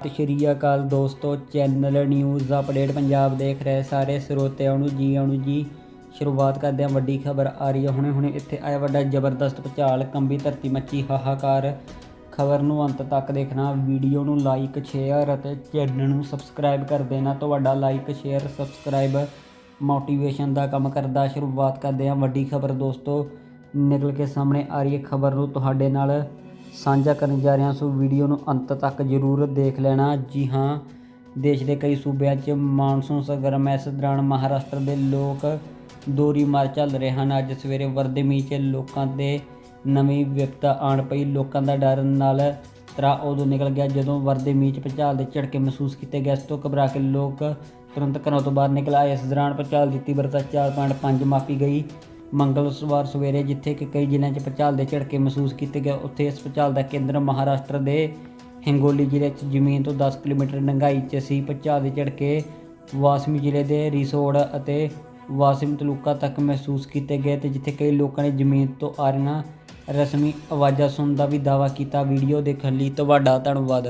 ਸਤਿ ਸ਼੍ਰੀ ਅਕਾਲ ਦੋਸਤੋ channel news update Punjab ਦੇਖ ਰਹੇ ਸਾਰੇ ਸਰੋਤਿਆਂ ਨੂੰ ਜੀ ਆਉਣ ਜੀ। ਸ਼ੁਰੂਆਤ ਕਰਦੇ ਹਾਂ, ਵੱਡੀ ਖਬਰ ਆ ਰਹੀ ਹੈ। ਹੁਣੇ ਹੁਣੇ ਇੱਥੇ ਆਇਆ ਵੱਡਾ ਜ਼ਬਰਦਸਤ ਭੁਚਾਲ, ਕੰਬੀ ਧਰਤੀ ਮੱਚੀ, ਹਾਹਾਕਾਰ। ਖਬਰ ਨੂੰ ਅੰਤ ਤੱਕ ਦੇਖਣਾ, ਵੀਡੀਓ ਨੂੰ ਲਾਈਕ ਸ਼ੇਅਰ ਅਤੇ ਚੈਨਲ ਨੂੰ ਸਬਸਕ੍ਰਾਈਬ ਕਰ ਦੇਣਾ। ਤੁਹਾਡਾ ਲਾਈਕ ਸ਼ੇਅਰ ਸਬਸਕ੍ਰਾਈਬ ਮੋਟੀਵੇਸ਼ਨ ਦਾ ਕੰਮ ਕਰਦਾ। ਸ਼ੁਰੂਆਤ ਕਰਦੇ ਹਾਂ, ਵੱਡੀ ਖਬਰ ਦੋਸਤੋ, ਨਿਕਲ ਕੇ ਸਾਹਮਣੇ ਆ ਰਹੀ ਹੈ। ਖਬਰ ਨੂੰ ਤੁਹਾਡੇ ਨਾਲ ਸਾਂਝਾ ਕਰਨ ਜਾ ਰਹੇ ਹਾਂ ਸੋ ਵੀਡੀਓ ਨੂੰ ਅੰਤ ਤੱਕ ਜ਼ਰੂਰ ਦੇਖ ਲੈਣਾ। ਜੀ ਹਾਂ, ਦੇਸ਼ ਦੇ ਕਈ ਸੂਬਿਆਂ 'ਚ ਮਾਨਸੂਨ ਸਰਗਰਮ ਹੈ ਇਸ ਦੌਰਾਨ ਮਹਾਰਾਸ਼ਟਰ ਦੇ ਲੋਕ ਦੋਰੀ ਮਾਰ ਚੱਲ ਰਹੇ ਹਨ। ਅੱਜ ਸਵੇਰੇ ਵਰਦੇ ਮੀਂਹ 'ਚ ਲੋਕਾਂ ਦੇ ਨਵੀਂ ਵਿਪਤਾ ਆਣ ਪਈ। ਲੋਕਾਂ ਦਾ ਡਰ ਨਾਲ ਤਰਾ ਉਦੋਂ ਨਿਕਲ ਗਿਆ ਜਦੋਂ ਵਰਦੇ ਮੀਂਹ 'ਚ ਭੁਚਾਲ ਦੇ ਝਟਕੇ ਮਹਿਸੂਸ ਕੀਤੇ ਗਏ। ਇਸ ਤੋਂ ਘਬਰਾ ਕੇ ਲੋਕ ਤੁਰੰਤ ਘਰੋਂ ਤੋਂ ਬਾਹਰ ਨਿਕਲ ਆਏ। ਇਸ ਦੌਰਾਨ ਭੁਚਾਲ ਦੀ ਤੀਬਰਤਾ 4.5 ਮਾਪੀ ਗਈ। ਮੰਗਲਵਾਰ ਸਵੇਰੇ ਜਿੱਥੇ ਕਿ ਕਈ ਜ਼ਿਲ੍ਹਿਆਂ 'ਚ ਭੁਚਾਲ ਦੇ ਝਟਕੇ ਮਹਿਸੂਸ ਕੀਤੇ ਗਏ, ਉੱਥੇ ਇਸ ਭੁਚਾਲ ਦਾ ਕੇਂਦਰ ਮਹਾਰਾਸ਼ਟਰ ਦੇ ਹਿੰਗੋਲੀ ਜ਼ਿਲ੍ਹੇ 'ਚ ਜ਼ਮੀਨ ਤੋਂ 10 ਕਿਲੋਮੀਟਰ ਡੂੰਘਾਈ 'ਚ ਸੀ। ਭੁਚਾਲ ਦੇ ਝਟਕੇ ਵਾਸਮੀ ਜ਼ਿਲ੍ਹੇ ਦੇ ਰਿਸੋੜ ਅਤੇ ਵਾਸਿਮ ਤਲੂਕਾ ਤੱਕ ਮਹਿਸੂਸ ਕੀਤੇ ਗਏ ਤੇ ਜਿੱਥੇ ਕਈ ਲੋਕਾਂ ਨੇ ਜ਼ਮੀਨ ਤੋਂ ਆ ਰਹੀਆਂ ਰਸਮੀ ਆਵਾਜ਼ਾਂ ਸੁਣਨ ਦਾ ਵੀ ਦਾਅਵਾ ਕੀਤਾ। ਵੀਡੀਓ ਦੇਖਣ ਲਈ ਤੁਹਾਡਾ ਧੰਨਵਾਦ।